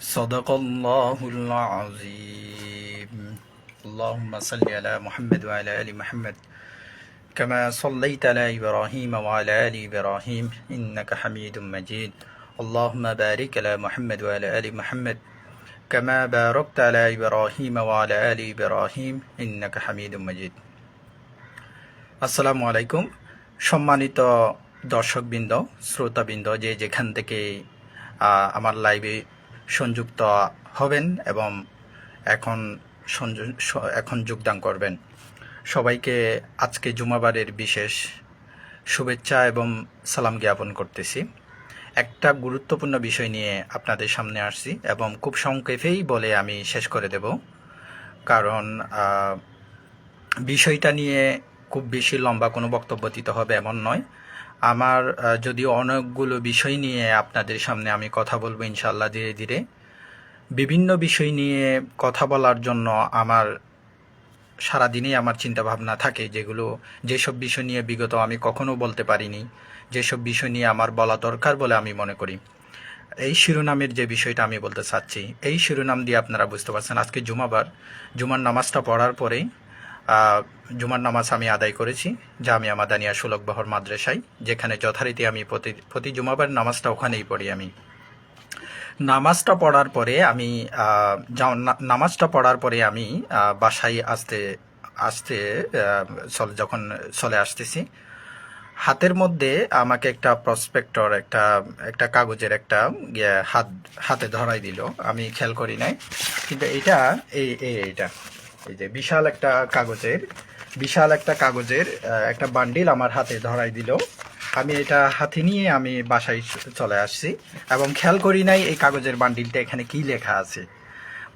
صدق الله العظيم اللهم صل على محمد وعلى آل محمد كما صليت على إبراهيم وعلى آل إبراهيم إنك حميد مجيد اللهم بارك على محمد وعلى آل محمد كما باركت على إبراهيم وعلى آل إبراهيم إنك حميد مجيد আসসালামু আলাইকুম সম্মানিত দর্শকবৃন্দ শ্রোতাবৃন্দ যে যেখান থেকে আহ, আমার লাইভে সংযুক্ত হবেন এবং এখন এখন যোগদান করবেন। সবাইকে আজকে জুমাবারের বিশেষ শুভেচ্ছা এবং সালাম জ্ঞাপন করতেছি। একটা গুরুত্বপূর্ণ বিষয় নিয়ে আপনাদের সামনে আসছি এবং খুব সংক্ষেপেই বলে আমি শেষ করে দেব। কারণ বিষয়টা নিয়ে খুব বেশি লম্বা কোনো বক্তব্য দিতে হবে এমন নয়। আমার যদিও অনেকগুলো বিষয় নিয়ে আপনাদের সামনে আমি কথা বলব ইনশাল্লাহ ধীরে ধীরে। বিভিন্ন বিষয় নিয়ে কথা বলার জন্য আমার সারাদিনই আমার চিন্তা ভাবনা থাকে যেগুলো, যেসব বিষয় নিয়ে বিগত আমি কখনো বলতে পারিনি, যেসব বিষয় নিয়ে আমার বলা দরকার বলে আমি মনে করি। এই শিরোনামের যে বিষয়টা আমি বলতে চাচ্ছি, এই শিরোনাম দিয়ে আপনারা বুঝতে পারছেন আজকে জুমাবার, জুমার নামাজটা পড়ার পরেই জুমার নামাজ আমি আদায় করেছি, যা জামিয়া মাদানিয়া সুলক বহর মাদ্রাসায়, যেখানে যথারীতি আমি প্রতি প্রতি জুমাবার নামাজটা ওখানেই পড়ি আমি। নামাজটা পড়ার পরে আমি নামাজটা পড়ার পরে আমি বাসায় আসতে আসতে যখন চলে আসতেছি, হাতের মধ্যে আমাকে একটা প্রসপেক্টর একটা একটা কাগজের একটা ইয়ে হাত, হাতে ধরাই দিল। আমি খেয়াল করি নাই, কিন্তু এটা এই এইটা। এই যে বিশাল একটা কাগজের, বিশাল একটা কাগজের একটা বান্ডিল আমার হাতে ধরাই দিল। আমি এটা হাতে নিয়ে আমি বাসায় চলে আসছি এবং খেয়াল করি নাই এই কাগজের বান্ডিলটা এখানে কি লেখা আছে।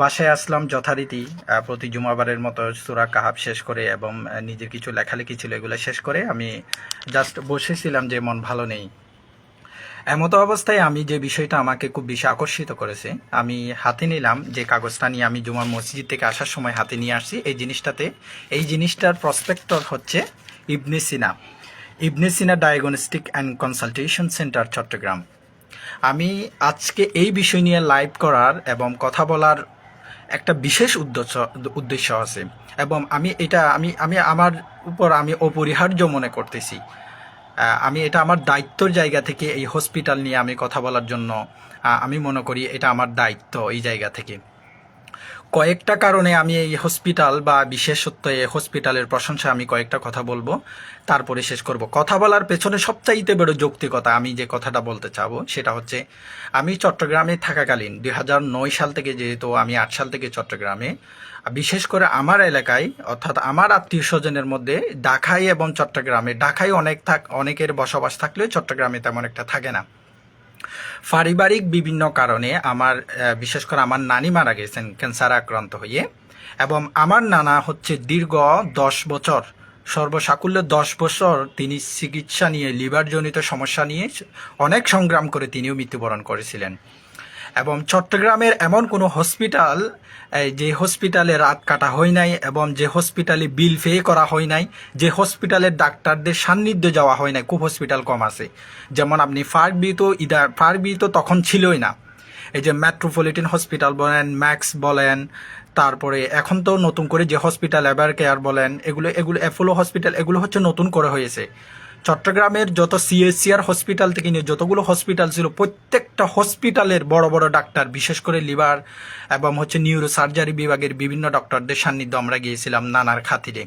বাসায় আসলাম যথারীতি প্রতি জুমাবারের মতো সুরা কাহাব শেষ করে এবং নিজের কিছু লেখালেখি ছিল এগুলো শেষ করে আমি জাস্ট বসেছিলাম যে মন ভালো নেই। এমতো অবস্থায় আমি যে বিষয়টা আমাকে খুব বেশি আকর্ষিত করেছে, আমি হাতে নিলাম যে কাগজটা নিয়ে আমি জুমার মসজিদ থেকে আসার সময় হাতে নিয়ে আসছি, এই জিনিসটাতে, এই জিনিসটার প্রসপেক্টর হচ্ছে Ibn Sina. Ibn Sina diagnostic and consultation centre Chattogram. আমি আজকে এই বিষয় নিয়ে লাইভ করার এবং কথা বলার একটা বিশেষ উদ্দেশ্য উদ্দেশ্য আছে। এবং আমি এটা, আমি আমি আমার উপর আমি অপরিহার্য মনে করতেছি। আমি এটা আমার দায়িত্বর জায়গা থেকে এই হসপিটাল নিয়ে আমি কথা বলার জন্য আমি মনে করি এটা আমার দায়িত্ব এই জায়গা থেকে। কয়েকটা কারণে আমি এই হসপিটাল বা বিশেষত্ব এই হসপিটালের প্রশংসা আমি কয়েকটা কথা বলব। তারপরে শেষ করব। কথা বলার পেছনে সবচাইতে বড় যৌক্তিকতা আমি যে কথাটা বলতে চাবো, সেটা হচ্ছে আমি চট্টগ্রামে থাকাকালীন দুই হাজার নয় সাল থেকে যেহেতু আমি আট সাল থেকে চট্টগ্রামে, বিশেষ করে আমার এলাকায়, অর্থাৎ আমার আত্মীয় স্বজনের মধ্যে ঢাকায় এবং চট্টগ্রামে ঢাকায় অনেক থাক, অনেকের বসবাস থাকলেও চট্টগ্রামে তেমন একটা থাকে না। পারিবারিক বিভিন্ন কারণে আমার বিশেষ করে আমার নানি মারা গেছেন ক্যান্সার আক্রান্ত হয়ে এবং আমার নানা হচ্ছে দীর্ঘ দশ বছর, সর্বসাকুল্য দশ বছর তিনি চিকিৎসা নিয়ে, লিভারজনিত সমস্যা নিয়ে অনেক সংগ্রাম করে তিনিও মৃত্যুবরণ করেছিলেন। এবং চট্টগ্রামের এমন কোনো হসপিটাল যে হসপিটালে রাত কাটা হয় নাই এবং যে হসপিটালে বিল পে করা হয় নাই, যে হসপিটালের ডাক্তারদের সান্নিধ্য যাওয়া হয় নাই, খুব হসপিটাল কম আছে। যেমন আপনি ফার্কবি তো ইদার ফার্কবি তো তখন ছিলই না। এই যে মেট্রোপলিটন হসপিটাল বলেন ম্যাক্স বলেন, তারপরে এখন তো নতুন করে যে হসপিটাল এভার কেয়ার বলেন, এগুলো এগুলো অ্যাপোলো হসপিটাল এগুলো হচ্ছে নতুন করে হয়েছে। চট্টগ্রামের যত সিএসসিআর হসপিটাল থেকে নিয়ে যতগুলো হসপিটাল ছিল, প্রত্যেকটা হসপিটালের বড় বড় ডাক্তার, বিশেষ করে লিভার এবং হচ্ছে নিউরো সার্জারি বিভাগের বিভিন্ন ডক্টরদের সান্নিধ্য আমরা গিয়েছিলাম নানার খাতিরে।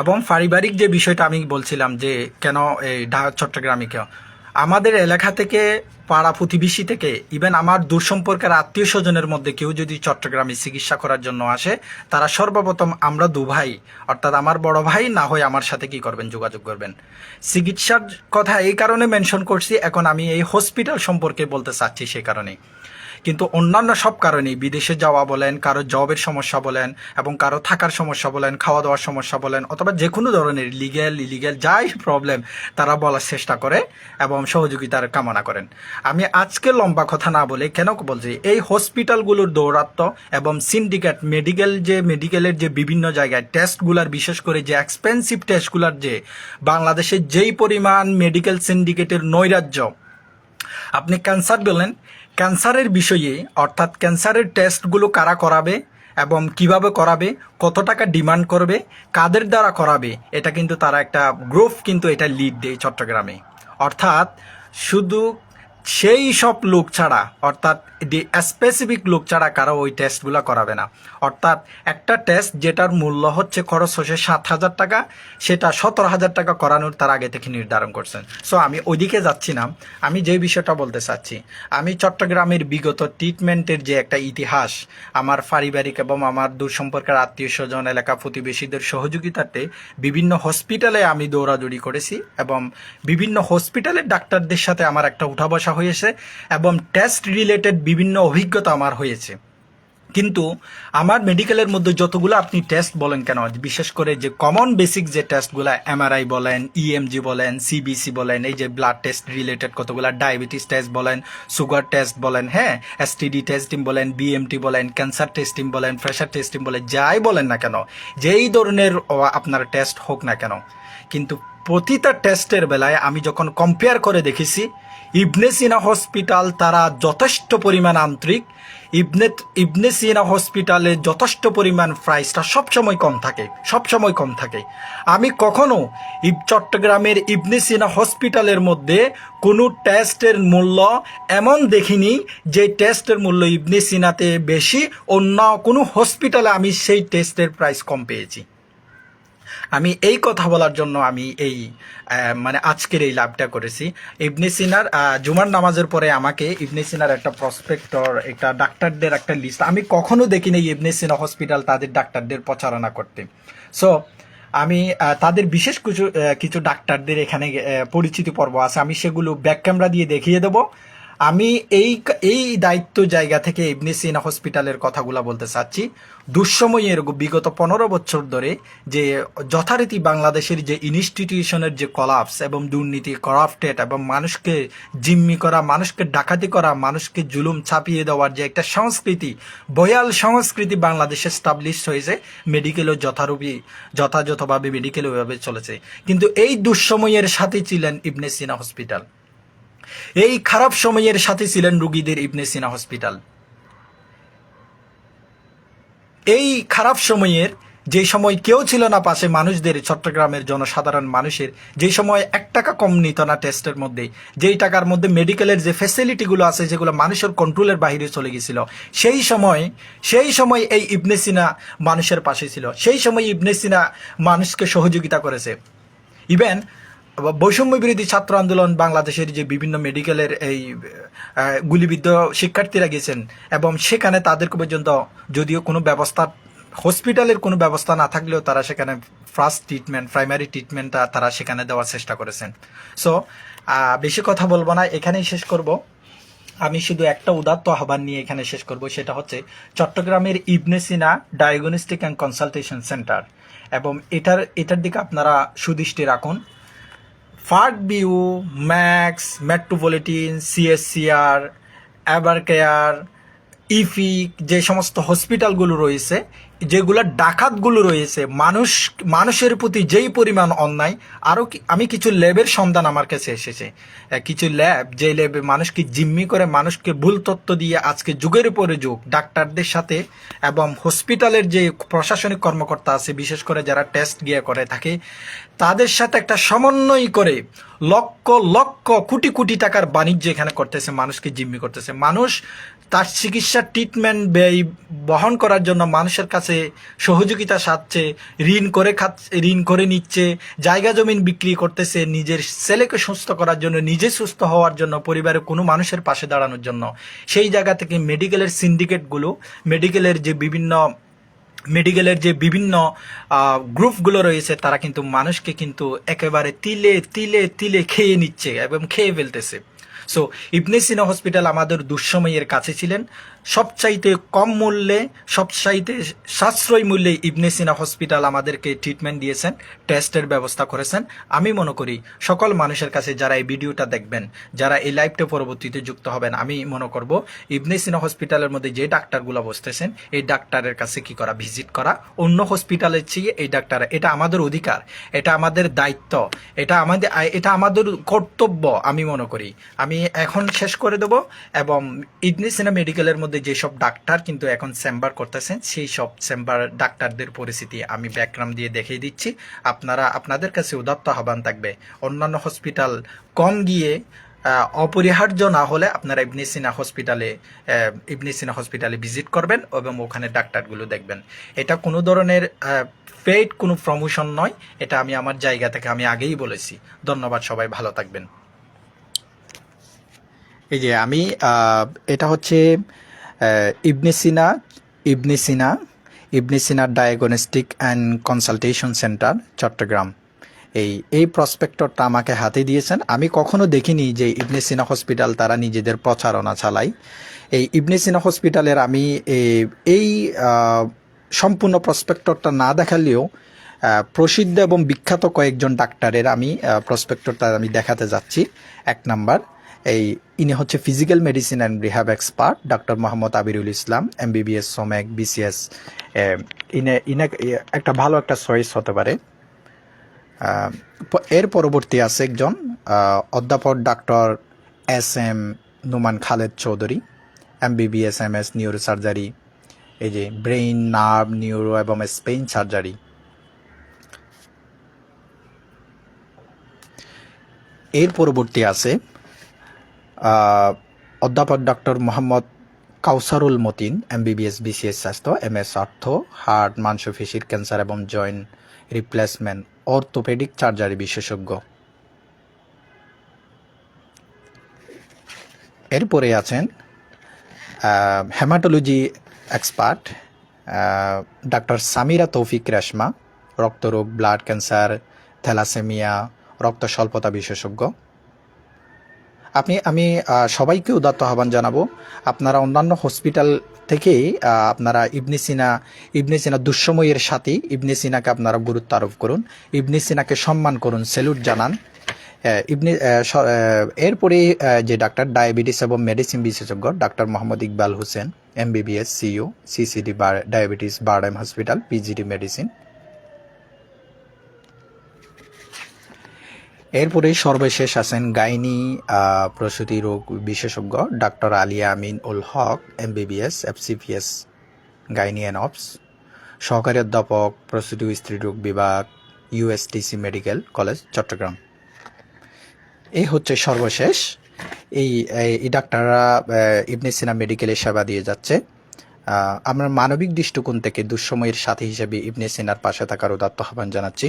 এবং পারিবারিক যে বিষয়টা আমি বলছিলাম যে কেন এই চট্টগ্রামে কেন? আমাদের এলাকা থেকে, পাড়া প্রতিবেশী থেকে ইভেন আমার দূর সম্পর্কের আত্মীয় স্বজনের মধ্যে কেউ যদি চট্টগ্রামে চিকিৎসা করার জন্য আসে, তারা সর্বপ্রথম আমরা দু ভাই, অর্থাৎ আমার বড় ভাই, না হয় আমার সাথে কি করবেন, যোগাযোগ করবেন। চিকিৎসার কথা এই কারণে মেনশন করছি, এখন আমি এই হসপিটাল সম্পর্কে বলতে চাচ্ছি সে কারণে কিন্তু অন্যান্য সব কারণেই বিদেশে যাওয়া বলেন, কারও জবের সমস্যা বলেন এবং কারও থাকার সমস্যা বলেন, খাওয়া দাওয়ার সমস্যা বলেন অথবা যে কোনো ধরনের লিগ্যাল ইলিগ্যাল যাই প্রবলেম তারা বলার চেষ্টা করে এবং সহযোগিতার কামনা করেন। আমি আজকে লম্বা কথা না বলে কেন বলছি, এই হসপিটালগুলোর দৌরাত্ম এবং সিন্ডিকেট মেডিকেল যে মেডিকেলের যে বিভিন্ন জায়গায় টেস্টগুলার বিশেষ করে যে এক্সপেন্সিভ টেস্টগুলার যে, বাংলাদেশে যেই পরিমাণ মেডিকেল সিন্ডিকেটের নৈরাজ্য, আপনি ক্যান্সার বললেন ক্যান্সারের বিষয়ে, অর্থাৎ ক্যান্সারের টেস্টগুলো কারা করাবে এবং কীভাবে করাবে, কত টাকা ডিমান্ড করবে, কাদের দ্বারা করাবে, এটা কিন্তু তারা একটা গ্রুপ কিন্তু এটা লিড দেয় চট্টগ্রামে। অর্থাৎ শুধু সেই সব লোক ছাড়া, অর্থাৎ স্পেসিফিক লোক ছাড়া কারও ওই টেস্টগুলো করাবে না। অর্থাৎ একটা টেস্ট যেটার মূল্য হচ্ছে খরচ হচ্ছে সাত হাজার টাকা, সেটা সতেরো হাজার টাকা করানোর তার আগে থেকে নির্ধারণ করছেন। সো আমি ওইদিকে যাচ্ছি না। আমি যে বিষয়টা বলতে চাচ্ছি, আমি চট্টগ্রামের বিগত ট্রিটমেন্টের যে একটা ইতিহাস, আমার পারিবারিক এবং আমার দূর সম্পর্কের আত্মীয় স্বজন, এলাকা প্রতিবেশীদের সহযোগিতাতে বিভিন্ন হসপিটালে আমি দৌড়াদৌড়ি করেছি এবং বিভিন্ন হসপিটালের ডাক্তারদের সাথে আমার একটা উঠা বসা হয়েছে এবং টেস্ট রিলেটেড বিভিন্ন অভিজ্ঞতা আমার হয়েছে। কিন্তু আমার মেডিকেলের মধ্যে যতগুলো আপনি টেস্ট বলেন কেন, বিশেষ করে যে কমন বেসিক যে টেস্টগুলো এমআরআই বলেন ইএমজি বলেন সিবিসি বলেন, এই যে ব্লাড টেস্ট রিলেটেড কতগুলো ডায়াবেটিস টেস্ট বলেন সুগার টেস্ট বলেন হ্যাঁ এসটিডি টেস্টিং বলেন বিএমটি বলেন ক্যান্সার টেস্টিং বলেন প্রেশার টেস্টিং বলেন, যাই বলেন না কেন, যেই ধরনের আপনার টেস্ট হোক না কেন, কিন্তু প্রতিটা টেস্টের বেলায় আমি যখন কম্পেয়ার করে দেখেছি, ইবনে সিনা হসপিটাল তারা যথেষ্ট পরিমাণ আন্তরিক, ইবনে ইবনে সিনা হসপিটালে যথেষ্ট পরিমাণ প্রাইসটা সবসময় কম থাকে, সবসময় কম থাকে। আমি কখনো ইব, চট্টগ্রামের ইবনে সিনা হসপিটালের মধ্যে কোনো টেস্টের মূল্য এমন দেখিনি যে টেস্টের মূল্য ইবনে সিনাতে বেশি, অন্য কোনো হসপিটালে আমি সেই টেস্টের প্রাইস কম পেয়েছি। আমি এই কথা বলার জন্য আমি এই মানে আজকের এই লাভটা করেছি। ইবনে সিনার জুমার নামাজের পরে আমাকে ইবনে সিনার একটা প্রসপেক্টর একটা ডাক্তারদের একটা লিস্ট আমি কখনো দেখিনি ইবনে সিনা হসপিটাল তাদের ডাক্তারদের প্রচারণা করতে। সো আমি তাদের বিশেষ কিছু কিছু ডাক্তারদের এখানে পরিচিতি পর্ব আছে, আমি সেগুলো ব্যাক ক্যামেরা দিয়ে দেখিয়ে দেবো। আমি এই এই দায়িত্ব জায়গা থেকে ইবনে সিনা হসপিটালের কথাগুলো বলতে চাচ্ছি। দুঃসময়ের বিগত পনেরো বছর ধরে যে যথারীতি বাংলাদেশের যে ইনস্টিটিউশনের যে কলাপস এবং দুর্নীতি করাপ্টেড এবং মানুষকে জিম্মি করা, মানুষকে ডাকাতি করা, মানুষকে জুলুম ছাপিয়ে দেওয়ার যে একটা সংস্কৃতি, বয়াল সংস্কৃতি বাংলাদেশে স্টাবলিশ হয়েছে মেডিকেলও যথারূপী, যথাযথভাবে মেডিকেল ওইভাবে চলেছে। কিন্তু এই দুঃসময়ের সাথে ছিলেন ইবনে সিনা হসপিটাল। এই খারাপ সময়ের সাথে ছিলেন রুগীদের ইবনে সিনা হসপিটাল। এই খারাপ সময়ের যে সময় কেউ ছিল না পাশে মানুষদের, চট্টগ্রামের জনসাধারণ মানুষের, যে সময় এক টাকা কম নিত না টেস্টের মধ্যে, যেই টাকার মধ্যে মেডিকেলের যে ফেসিলিটিগুলো আছে, যেগুলো মানুষের কন্ট্রোলের বাইরে চলে গেছিল, সেই সময় সেই সময় এই ইবনে সিনা মানুষের পাশে ছিল, সেই সময় ইবনে সিনা মানুষকে সহযোগিতা করেছে। ইভেন বৈষম্য বিরোধী ছাত্র আন্দোলন বাংলাদেশের যে বিভিন্ন মেডিকেলের এই গুলিবিদ্ধ শিক্ষার্থীরা গেছেন এবং সেখানে তাদেরকে পর্যন্ত যদিও কোনো ব্যবস্থা হসপিটালের কোনো ব্যবস্থা না থাকলেও তারা সেখানে ফার্স্ট ট্রিটমেন্ট প্রাইমারি ট্রিটমেন্টটা তারা সেখানে দেওয়ার চেষ্টা করেছেন। সো বেশি কথা বলব না, এখানেই শেষ করব। আমি শুধু একটা উদাত্ত আহ্বান নিয়ে এখানে শেষ করব, সেটা হচ্ছে চট্টগ্রামের Ibn Sina diagnostic and consultation centre এবং এটার এটার দিকে আপনারা সুদৃষ্টি রাখুন। ফার্ক বিউ ম্যাক্স মেট্রোপলিটিন সিএসসিআর অ্যাবারকেয়ার ইফিক যে সমস্ত হসপিটালগুলো রয়েছে, যেগুলো ডাকাতগুলো রয়েছে, মানুষ, মানুষের প্রতি যেই পরিমাণ অন্যায় আরও আমি কিছু ল্যাবের সন্ধান আমার কাছে এসেছে। কিছু ল্যাব, যে ল্যাবে মানুষকে জিম্মি করে, মানুষকে ভুল তথ্য দিয়ে আজকে যুগের পরে যুগ, ডাক্তারদের সাথে এবং হসপিটালের যে প্রশাসনিক কর্মকর্তা আছে, বিশেষ করে যারা টেস্ট গিয়ে করে থাকে তাদের সাথে একটা সমন্বয় করে লক্ষ লক্ষ কোটি কোটি টাকার বাণিজ্য এখানে করতেছে, মানুষকে জিম্মি করতেছে। মানুষ তার চিকিৎসার ট্রিটমেন্ট ব্যয় বহন করার জন্য মানুষের কাছে সহযোগিতা সাধছে, ঋণ করে খাচ্ছে ঋণ করে নিচ্ছে, জায়গা জমিন বিক্রি করতেছে, নিজের ছেলেকে সুস্থ করার জন্য, নিজে সুস্থ হওয়ার জন্য, পরিবারের কোনো মানুষের পাশে দাঁড়ানোর জন্য। সেই জায়গা থেকে মেডিকেলের সিন্ডিকেটগুলো মেডিকেলের যে বিভিন্ন মেডিকেলের যে বিভিন্ন গ্রুপগুলো রয়েছে, তারা কিন্তু মানুষকে কিন্তু একেবারে তিলে তিলে তিলে খেয়ে নিচ্ছে এবং খেয়ে ফেলতেছে। সো ইবনে সিনা হসপিটাল আমাদের দুঃসময়ের কাছে ছিলেন। সবচাইতে কম মূল্যে, সবচাইতে সাশ্রয় মূল্যে ইবনে সিনা হসপিটাল আমাদেরকে ট্রিটমেন্ট দিয়েছেন টেস্টের ব্যবস্থা করেছেন। আমি মনে করি সকল মানুষের কাছে যারা এই ভিডিওটা দেখবেন, যারা এই লাইভটা পরবর্তীতে যুক্ত হবেন, আমি মনে করব ইবনে সিনা হসপিটালের মধ্যে যে ডাক্তারগুলো বসতেছেন, এই ডাক্তারের কাছে কি করা ভিজিট করা? অন্য হসপিটালের চেয়ে এই ডাক্তার, এটা আমাদের অধিকার, এটা আমাদের দায়িত্ব, এটা আমাদের এটা আমাদের কর্তব্য, আমি মনে করি। আমি এখন শেষ করে দেবো এবং ইবনে সিনা মেডিকেলের মধ্যে যেসব ডাক্তার কিন্তু এখন চেম্বার করতেছেন, সেই সব চেম্বার ডাক্তারদের পরিস্থিতি আমি ব্যাকগ্রাউন্ড দিয়ে দেখিয়ে দিচ্ছি। আপনারা, আপনাদের কাছে উদাত্ত আহ্বান থাকবে, অন্যান্য হসপিটাল কম গিয়ে অপরিহার্য না হলে আপনারা ইবনে সিনা হসপিটালে ইবনে সিনা হসপিটালে ভিজিট করবেন এবং ওখানে ডাক্তারগুলো দেখবেন। এটা কোনো ধরনের পেইড কোনো প্রমোশন নয়, এটা আমি আমার জায়গা থেকে আমি আগেই বলেছি। ধন্যবাদ সবাই, ভালো থাকবেন। এই যে আমি এটা হচ্ছে Ibn Sina Ibn Sina Ibn Sina diagnostic and consultation centre Chattogram. এই এই প্রসপেক্টরটা আমাকে হাতে দিয়েছেন। আমি কখনো দেখিনি যে ইবনে সিনা হসপিটাল তারা নিজেদের প্রচারণা চালায়। এই ইবনে সিনা হসপিটালের আমি এই সম্পূর্ণ প্রসপেক্টরটা না দেখালেও প্রসিদ্ধ এবং বিখ্যাত কয়েকজন ডাক্তারের আমি প্রসপেক্টরটা আমি দেখাতে যাচ্ছি। এক নাম্বার। এই ইনি হচ্ছে physical medicine and rehab expert doctor Mohammad Abirul Islam M MBBS সোমেক BCS ইনে ইনে, একটা ভালো একটা চয়েস হতে পারে। এর পরবর্তী আছে একজন অধ্যাপক doctor S M Numan Khaled Chowdhury M MBBS M S neuro surgery এই যে ব্রেইন নার্ভ নিউরো এবং স্পেইন সার্জারি এর পরবর্তী আছে অধ্যাপক doctor Mohammad Kawsarul Matin M MBBS, BCS স্বাস্থ্য এম এস অর্থ, হার্ট মাংসপেশির ক্যান্সার এবং জয়েন্ট রিপ্লেসমেন্ট, অর্থোপেডিক সার্জারি বিশেষজ্ঞ। এরপরে আছেন হেমাটোলজি এক্সপার্ট ডাক্তার সামিরা তৌফিক রেশমা, রক্তরোগ, ব্লাড ক্যান্সার, থ্যালাসেমিয়া রক্ত স্বল্পতা বিশেষজ্ঞ। আপনি, আমি সবাইকে উদাত্ত আহ্বান জানাব। আপনারা অন্যান্য হসপিটাল থেকেই আপনারা ইবনে সিনা ইবনে সিনা দুঃসময়ের সাথে, ইবনে সিনাকে আপনারা গুরুত্ব আরোপ করুন। ইবনে সিনাকে সম্মান করুন স্যালুট জানান। ইবনে এরপরে যে ডাক্তার ডায়াবেটিস এবং মেডিসিন বিশেষজ্ঞ doctor Mohammad Iqbal Hossain, MBBS CEO CCD diabetes, বারডাইম hospital, PGD medicine. এরপরে সর্বশেষ আছেন গাইনি প্রসূতি রোগ বিশেষজ্ঞ doctor Alia Amin ul Haq, MBBS, FCPS, gynae and ops, সহকারী অধ্যাপক, প্রসূতি স্ত্রী রোগ বিভাগ ইউএসটিসি মেডিকেল কলেজ, চট্টগ্রাম। এই হচ্ছে সর্বশেষ। এই ডাক্তাররা ইবনে সিনা মেডিকেলে সেবা দিয়ে যাচ্ছে। আমরা মানবিক দৃষ্টিকোণ থেকে দুঃসময়ের সাথী হিসেবে ইবনে সিনার পাশে থাকার উদাত্ত আহ্বান জানাচ্ছি।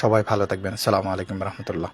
সবাই ভালো থাকবেন। আসসালামু আলাইকুম রহমতুল্লাহ।